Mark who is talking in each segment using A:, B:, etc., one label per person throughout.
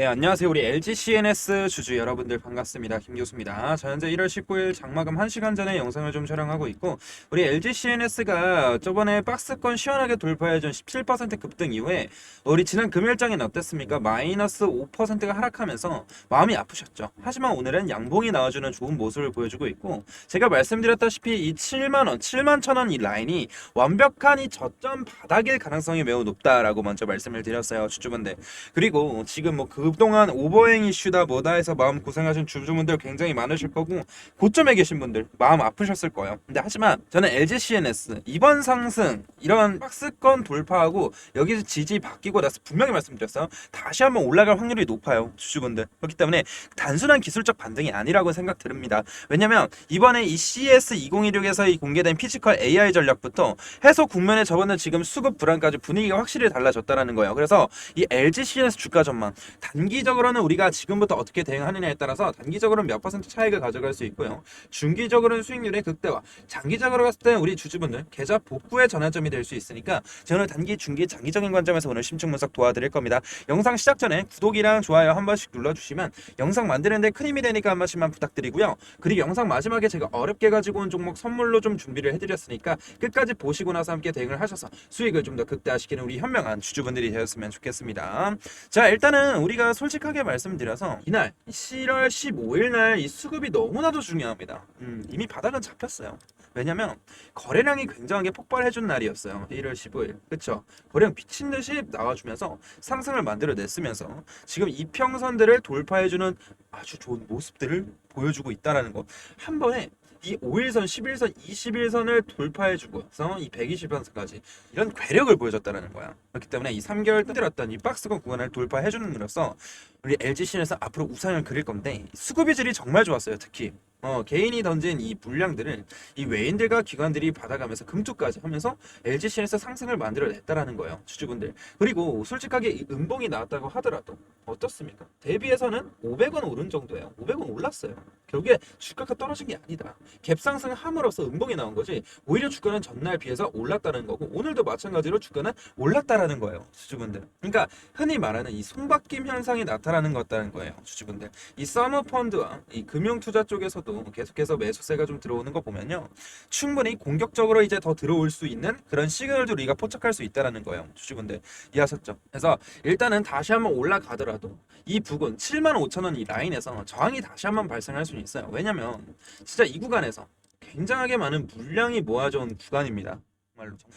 A: 네, 안녕하세요. 우리 LG CNS 주주 여러분들 반갑습니다. 김 교수입니다. 자, 현재 1월 19일 장마감 1시간 전에 영상을 좀 촬영하고 있고, 우리 LG CNS가 저번에 박스권 시원하게 돌파해준 17% 급등 이후에, 우리 지난 금요일장에는 어땠습니까? 마이너스 5%가 하락하면서 마음이 아프셨죠. 하지만 오늘은 양봉이 나와주는 좋은 모습을 보여주고 있고, 제가 말씀드렸다시피 이 7만원, 7만 천원 이 라인이 완벽한 이 저점 바닥일 가능성이 매우 높다라고 먼저 말씀을 드렸어요. 주주분들. 그리고 지금 뭐그 동안 오버행 이슈다 뭐다 해서 마음 고생하신 주주분들 굉장히 많으실 거고 고점에 계신 분들 마음 아프셨을 거예요. 근데 하지만 저는 LG CNS 이번 상승 이런 박스권 돌파하고 여기서 지지 바뀌고 나서 분명히 말씀드렸어요. 다시 한번 올라갈 확률이 높아요. 주주분들. 그렇기 때문에 단순한 기술적 반등이 아니라고 생각 듭니다. 왜냐면 이번에 이 CS 2016에서 이 공개된 피지컬 AI 전략부터 해소 국면에 접어든 지금 수급 불안까지 분위기가 확실히 달라졌다라는 거예요. 그래서 이 LG CNS 주가 전망 단 기적으로는 우리가 지금부터 어떻게 대응하느냐에 따라서 단기적으로는 몇 퍼센트 차익을 가져갈 수 있고요. 중기적으로는 수익률의 극대화, 장기적으로 봤을 때는 우리 주주분들 계좌 복구의 전환점이 될 수 있으니까 저는 단기, 중기, 장기적인 관점에서 오늘 심층 분석 도와드릴 겁니다. 영상 시작 전에 구독이랑 좋아요 한 번씩 눌러주시면 영상 만드는데 큰 힘이 되니까 한 번씩만 부탁드리고요. 그리고 영상 마지막에 제가 어렵게 가지고 온 종목 선물로 좀 준비를 해드렸으니까 끝까지 보시고 나서 함께 대응을 하셔서 수익을 좀 더 극대화시키는 우리 현명한 주주분들이 되었으면 좋겠습니다. 자 일단은 우리가 솔직하게 말씀드려서 이날 7월 15일 날 이 수급이 너무나도 중요합니다. 음, 이미 바닥은 잡혔어요. 왜냐면 거래량이 굉장하게 폭발해준 날이었어요. 1월 15일. 그쵸? 거래량 미친 듯이 나와주면서 상승을 만들어냈으면서 지금 이평선들을 돌파해주는 아주 좋은 모습들을 보여주고 있다라는 거. 한 번에 이 5일선, 11선, 21선을 돌파해주고서 이 120선까지 이런 괴력을 보여줬다라는 거야. 그렇기 때문에 이 3개월 힘들었던 이 박스권 구간을 돌파해주는 으로써 우리 LG 신에서 앞으로 우상을 그릴 건데 수급의 질이 정말 좋았어요. 특히 어, 개인이 던진 이 물량들을 이 외인들과 기관들이 받아가면서 금투까지 하면서 LG 신에서 상승을 만들어냈다라는 거예요. 주주분들. 그리고 솔직하게 이 음봉이 나왔다고 하더라도 어떻습니까? 대비해서는 500원 오른 정도예요. 500원 올랐어요. 결국에 주가가 떨어진 게 아니다. 갭 상승을 함으로써 음봉이 나온 거지. 오히려 주가는 전날 비해서 올랐다는 거고 오늘도 마찬가지로 주가는 올랐다라는 거예요. 주주분들. 그러니까 흔히 말하는 이 손바뀜 현상이 나타나는 것다는 거예요. 주주분들. 이 서머 펀드와 이 금융 투자 쪽에서 도 계속해서 매수세가 좀 들어오는 거 보면요. 충분히 공격적으로 이제 더 들어올 수 있는 그런 시그널도 우리가 포착할 수 있다라는 거예요. 주주분들. 이해하셨죠? 그래서 일단은 다시 한번 올라가더라도 이 부근 7만 5천 원 이 라인에서 저항이 다시 한번 발생할 수는 있어요. 왜냐면 진짜 이 구간에서 굉장하게 많은 물량이 모아져온 구간입니다.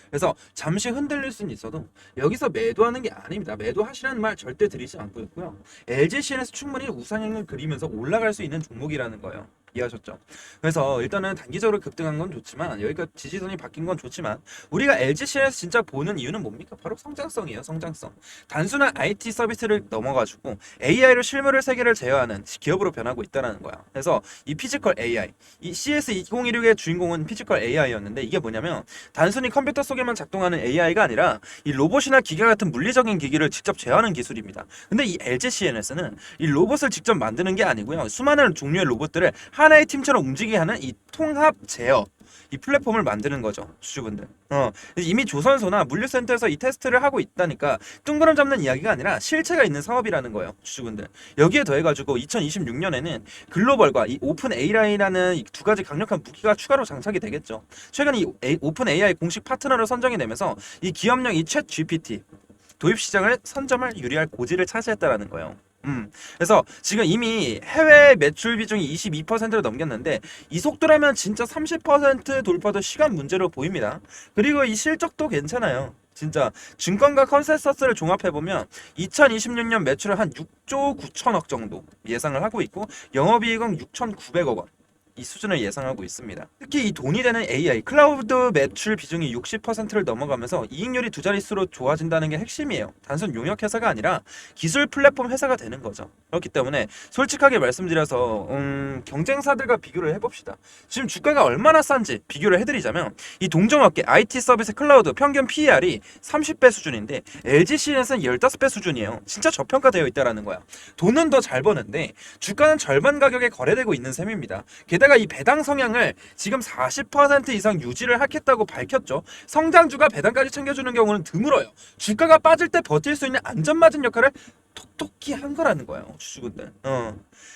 A: 그래서 잠시 흔들릴 수는 있어도 여기서 매도하는 게 아닙니다. 매도하시라는 말 절대 드리지 않고 있고요. LGCN에서 충분히 우상향을 그리면서 올라갈 수 있는 종목이라는 거예요. 이해하셨죠? 그래서 일단은 단기적으로 급등한 건 좋지만 여기가 지지선이 바뀐 건 좋지만 우리가 LGC에서 진짜 보는 이유는 뭡니까? 바로 성장성이에요. 성장성. 단순한 IT 서비스를 넘어가지고 AI로 실물을 세계를 제어하는 기업으로 변하고 있다는 거야. 그래서 이 피지컬 AI, 이 CS2016의 주인공은 피지컬 AI였는데 이게 뭐냐면 단순히 컴퓨터 속에만 작동하는 AI가 아니라 이 로봇이나 기계 같은 물리적인 기기를 직접 제어하는 기술입니다. 근데 이 LG CNS는 이 로봇을 직접 만드는 게 아니고요. 수많은 종류의 로봇들을 하나의 팀처럼 움직이게 하는 이 통합 제어 이 플랫폼을 만드는 거죠 주주분들. 어 이미 조선소나 물류센터에서 이 테스트를 하고 있다니까 뚱그름 잡는 이야기가 아니라 실체가 있는 사업이라는 거예요 주주분들. 여기에 더해가지고 2026년에는 글로벌과 이 오픈 AI라는 이 두 가지 강력한 무기가 추가로 장착이 되겠죠. 최근 이 A- 오픈 AI 공식 파트너를 선정이 되면서 이 기업령 이챗 GPT 도입 시장을 선점할 유리할 고지를 차지했다라는 거예요. 음. 그래서 지금 이미 해외 매출 비중이 22%를 넘겼는데 이 속도라면 진짜 30% 돌파도 시간 문제로 보입니다. 그리고 이 실적도 괜찮아요. 진짜 증권가 컨센서스를 종합해 보면 2026년 매출을 한 6조 9천억 정도 예상을 하고 있고 영업이익은 6,900억 원. 이 수준을 예상하고 있습니다. 특히 이 돈이 되는 AI, 클라우드 매출 비중이 60%를 넘어가면서 이익률이 두 자릿수로 좋아진다는 게 핵심이에요. 단순 용역 회사가 아니라 기술 플랫폼 회사가 되는 거죠. 그렇기 때문에 솔직하게 말씀드려서 음, 경쟁사들과 비교를 해봅시다. 지금 주가가 얼마나 싼지 비교를 해드리자면 이 동종업계 IT 서비스 클라우드 평균 PER이 30배 수준인데 LG CNS는 15배 수준이에요. 진짜 저평가되어 있다라는 거야. 돈은 더 잘 버는데 주가는 절반 가격에 거래되고 있는 셈입니다. 게다가 이 배당 성향을 지금 40% 이상 유지를 하겠다고 밝혔죠. 성장주가 배당까지 챙겨주는 경우는 드물어요. 주가가 빠질 때 버틸 수 있는 안전마진 역할을 톡톡히 한 거라는 거예요, 주주분들. 어.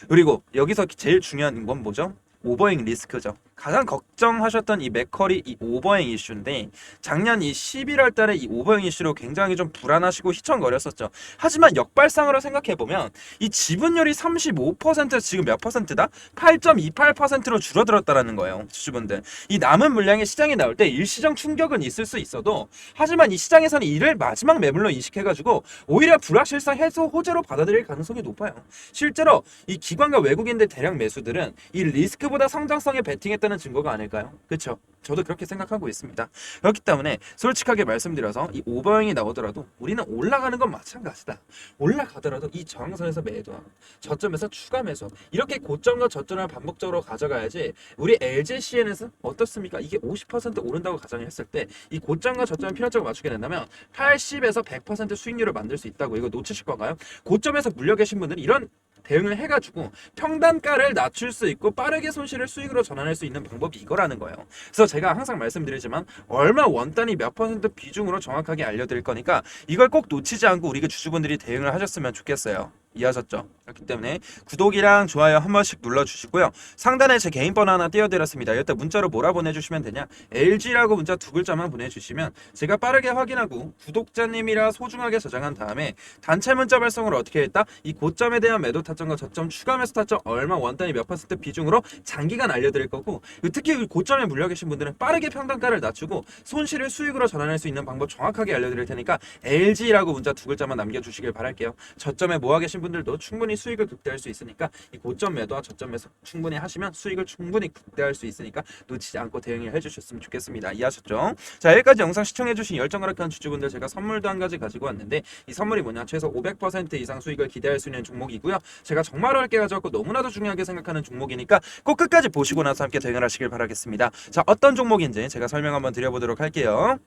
A: 그리고 여기서 제일 중요한 건 뭐죠? 오버행 리스크죠. 가장 걱정하셨던 이 맥커리 이 오버행 이슈인데 작년 이 11월 달에 이 오버행 이슈로 굉장히 좀 불안하시고 휘청거렸었죠. 하지만 역발상으로 생각해 보면 이 지분율이 35% 지금 몇 퍼센트다? 8.28%로 줄어들었다라는 거예요. 주주분들. 이 남은 물량이 시장에 나올 때 일시적 충격은 있을 수 있어도 하지만 이 시장에서는 이를 마지막 매물로 인식해가지고 오히려 불확실성 해소 호재로 받아들일 가능성이 높아요. 실제로 이 기관과 외국인들 대량 매수들은 이 리스크보다 성장성에 베팅했 다는 증거가 아닐까요? 그렇죠? 저도 그렇게 생각하고 있습니다. 그렇기 때문에 솔직하게 말씀드려서 이 오버형이 나오더라도 우리는 올라가는 건 마찬가지다. 올라가더라도 이 저항선에서 매도하고 저점에서 추가 매수 이렇게 고점과 저점을 반복적으로 가져가야지 우리 LG CN에서 어떻습니까? 이게 50% 오른다고 가정했을 때 이 고점과 저점을 필연적으로 맞추게 된다면 80에서 100% 수익률을 만들 수 있다고 이거 놓치실 건가요? 고점에서 물려 계신 분들은 이런 대응을 해가지고 평단가를 낮출 수 있고 빠르게 손실을 수익으로 전환할 수 있는 방법이 이거라는 거예요. 그래서 제가 항상 말씀드리지만 얼마 원단위 몇 퍼센트 비중으로 정확하게 알려드릴 거니까 이걸 꼭 놓치지 않고 우리 그 주주분들이 대응을 하셨으면 좋겠어요. 이해하셨죠? 그렇기 때문에 구독이랑 좋아요 한 번씩 눌러주시고요. 상단에 제 개인 번호 하나 띄워드렸습니다. 이때 문자로 뭐라 보내주시면 되냐? LG라고 문자 두 글자만 보내주시면 제가 빠르게 확인하고 구독자님이라 소중하게 저장한 다음에 단체 문자 발송으로 어떻게 했다? 이 고점에 대한 매도 타점과 저점 추가 매수 타점 얼마 원단위 몇 퍼센트 비중으로 장기간 알려드릴 거고 특히 고점에 물려 계신 분들은 빠르게 평단가를 낮추고 손실을 수익으로 전환할 수 있는 방법 정확하게 알려드릴 테니까 LG라고 문자 두 글자만 남겨주시길 바랄게요. 저점에 모아 계신 분들도 충분히 수익을 극대화할 수 있으니까 이 고점 매도와 저점 매수 충분히 하시면 수익을 충분히 극대화할 수 있으니까 놓치지 않고 대응을 해주셨으면 좋겠습니다. 이해하셨죠? 자 여기까지 영상 시청해주신 열정가락한 주주분들 제가 선물도 한 가지 가지고 왔는데 이 선물이 뭐냐 최소 500% 이상 수익을 기대할 수 있는 종목이고요. 제가 정말 어렵게 가져왔고 너무나도 중요하게 생각하는 종목이니까 꼭 끝까지 보시고 나서 함께 대응을 하시길 바라겠습니다. 자 어떤 종목인지 제가 설명 한번 드려보도록 할게요.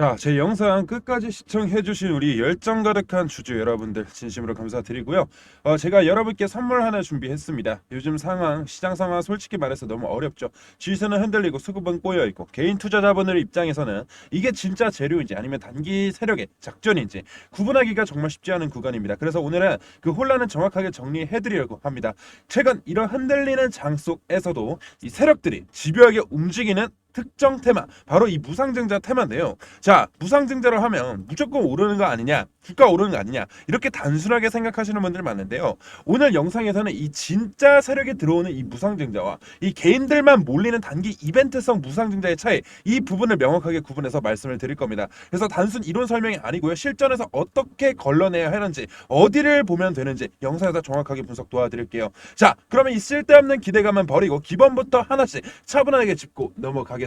B: 자, 제 영상 끝까지 시청해주신 우리 열정 가득한 주주 여러분들 진심으로 감사드리고요. 어, 제가 여러분께 선물 하나 준비했습니다. 요즘 상황, 시장 상황 솔직히 말해서 너무 어렵죠. 지수는 흔들리고 수급은 꼬여 있고 개인 투자자분들 입장에서는 이게 진짜 재료인지 아니면 단기 세력의 작전인지 구분하기가 정말 쉽지 않은 구간입니다. 그래서 오늘은 그 혼란을 정확하게 정리해드리려고 합니다. 최근 이런 흔들리는 장 속에서도 이 세력들이 집요하게 움직이는 특정 테마 바로 이 무상증자 테마인데요. 자 무상증자를 하면 무조건 오르는 거 아니냐 주가 오르는 거 아니냐 이렇게 단순하게 생각하시는 분들 많은데요. 오늘 영상에서는 이 진짜 세력이 들어오는 이 무상증자와 이 개인들만 몰리는 단기 이벤트성 무상증자의 차이 이 부분을 명확하게 구분해서 말씀을 드릴 겁니다. 그래서 단순 이론 설명이 아니고요. 실전에서 어떻게 걸러내야 하는지 어디를 보면 되는지 영상에서 정확하게 분석 도와드릴게요. 자 그러면 이 쓸데없는 기대감은 버리고 기본부터 하나씩 차분하게 짚고 넘어가겠습니다.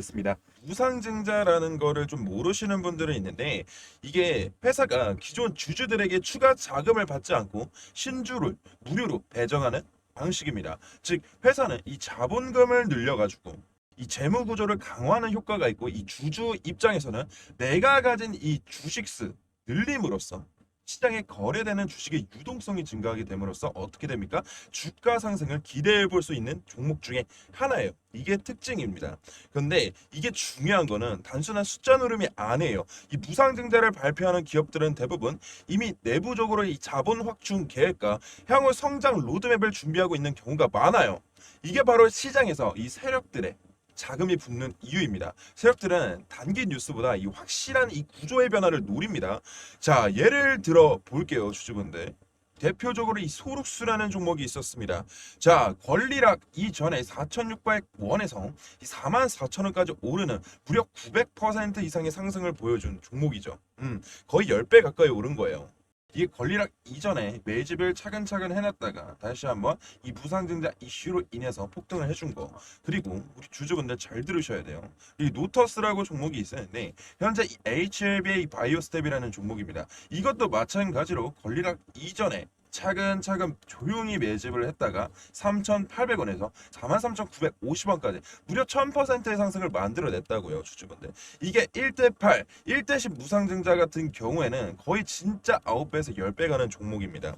B: 무상증자라는 거를 좀 모르시는 분들은 있는데 이게 회사가 기존 주주들에게 추가 자금을 받지 않고 신주를 무료로 배정하는 방식입니다. 즉 회사는 이 자본금을 늘려가지고 이 재무 구조를 강화하는 효과가 있고 이 주주 입장에서는 내가 가진 이 주식수 늘림으로써 시장에 거래되는 주식의 유동성이 증가하게 됨으로써 어떻게 됩니까? 주가 상승을 기대해 볼 수 있는 종목 중에 하나예요. 이게 특징입니다. 근데 이게 중요한 거는 단순한 숫자 누름이 아니에요. 이 무상증자를 발표하는 기업들은 대부분 이미 내부적으로 이 자본 확충 계획과 향후 성장 로드맵을 준비하고 있는 경우가 많아요. 이게 바로 시장에서 이 세력들의 자금이 붙는 이유입니다. 세력들은 단기 뉴스보다 이 확실한 이 구조의 변화를 노립니다. 자, 예를 들어 볼게요, 주주분들. 대표적으로 이 소룩수라는 종목이 있었습니다. 자, 권리락 이전에 4,600원에서 44,000원까지 오르는 무려 900% 이상의 상승을 보여준 종목이죠. 음, 거의 10배 가까이 오른 거예요. 이게 권리락 이전에 매집을 차근차근 해놨다가 다시 한번 이 무상증자 이슈로 인해서 폭등을 해준 거. 그리고 우리 주주분들 잘 들으셔야 돼요. 이 노터스라고 종목이 있었는데 현재 이 HLBA 바이오스텝이라는 종목입니다. 이것도 마찬가지로 권리락 이전에 차근차근 조용히 매집을 했다가 3,800원에서 43,950원까지 무려 1000%의 상승을 만들어냈다고요 주주분들. 이게 1대8, 1대10 무상증자 같은 경우에는 거의 진짜 9배에서 10배 가는 종목입니다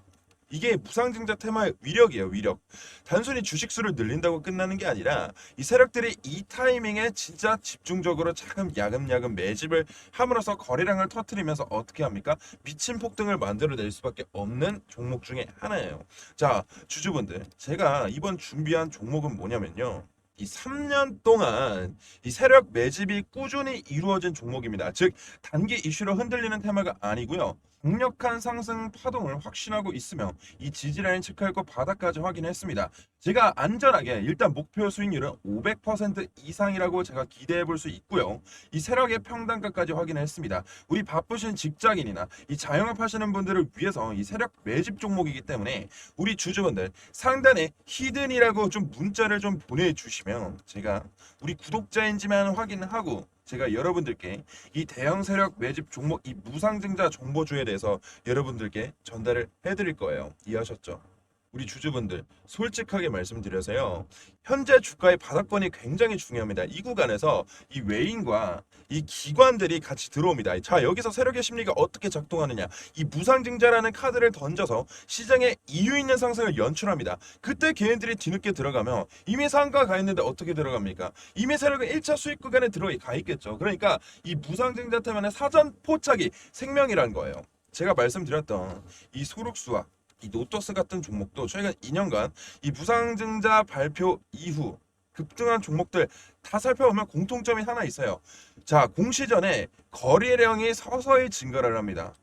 B: 이게 무상증자 테마의 위력이에요, 위력. 단순히 주식 수를 늘린다고 끝나는 게 아니라 이 세력들이 이 타이밍에 진짜 집중적으로 차근 야금야금 매집을 함으로써 거래량을 터트리면서 어떻게 합니까? 미친 폭등을 만들어낼 수밖에 없는 종목 중에 하나예요. 자, 주주분들, 제가 이번 준비한 종목은 뭐냐면요. 이 3년 동안 이 세력 매집이 꾸준히 이루어진 종목입니다. 즉 단기 이슈로 흔들리는 테마가 아니고요. 강력한 상승 파동을 확신하고 있으며 이 지지라인 체크할 거 바닥까지 확인했습니다. 제가 안전하게 일단 목표 수익률은 500% 이상이라고 제가 기대해 볼 수 있고요. 이 세력의 평단가까지 확인했습니다. 우리 바쁘신 직장인이나 이 자영업 하시는 분들을 위해서 이 세력 매집 종목이기 때문에 우리 주주분들 상단에 히든이라고 좀 문자를 좀 보내주시면 제가 우리 구독자인지만 확인하고 제가 여러분들께 이 대형 세력 매집 종목 이 무상증자 정보주에 대해서 여러분들께 전달을 해드릴 거예요. 이해하셨죠? 우리 주주분들 솔직하게 말씀드려서요. 현재 주가의 바닥권이 굉장히 중요합니다. 이 구간에서 이 외인과 이 기관들이 같이 들어옵니다. 자, 여기서 세력의 심리가 어떻게 작동하느냐. 이 무상증자라는 카드를 던져서 시장에 이유 있는 상승을 연출합니다. 그때 개인들이 뒤늦게 들어가면 이미 상가 가 있는데 어떻게 들어갑니까? 이미 세력은 1차 수익 구간에 들어가 있겠죠. 그러니까 이 무상증자 때문에 사전 포착이 생명이라는 거예요. 제가 말씀드렸던 이 소록수와 이 노토스 같은 종목도 최근 2년간 이 무상증자 발표 이후 급등한 종목들 다 살펴보면 공통점이 하나 있어요. 자, 공시 전에 거래량이 서서히 증가를 합니다.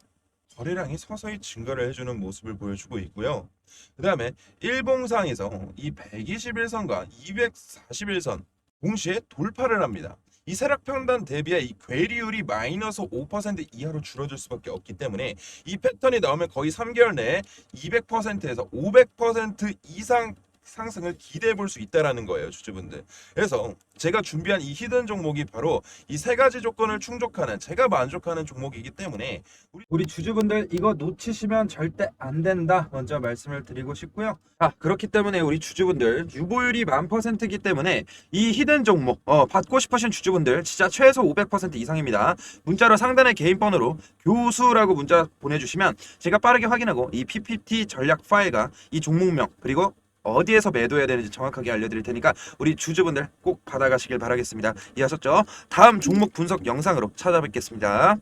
B: 거래량이 서서히 증가를 해주는 모습을 보여주고 있고요. 그 다음에 일봉상에서 이 121선과 241선 동시에 돌파를 합니다. 이 세력 평단 대비해 이 괴리율이 마이너스 5% 이하로 줄어들 수밖에 없기 때문에 이 패턴이 나오면 거의 3개월 내에 200%에서 500% 이상 상승을 기대해 볼 수 있다라는 거예요, 주주분들. 그래서 제가 준비한 이 히든 종목이 바로 이 세 가지 조건을 충족하는 제가 만족하는 종목이기 때문에
A: 우리 주주분들 이거 놓치시면 절대 안 된다. 먼저 말씀을 드리고 싶고요. 아, 그렇기 때문에 우리 주주분들 유보율이 만 퍼센트이기 때문에 이 히든 종목 어, 받고 싶으신 주주분들 진짜 최소 500% 이상입니다. 문자로 상단의 개인 번호로 교수라고 문자 보내주시면 제가 빠르게 확인하고 이 PPT 전략 파일과 이 종목명 그리고 어디에서 매도해야 되는지 정확하게 알려드릴 테니까 우리 주주분들 꼭 받아가시길 바라겠습니다. 이해하셨죠? 다음 종목 분석 영상으로 찾아뵙겠습니다.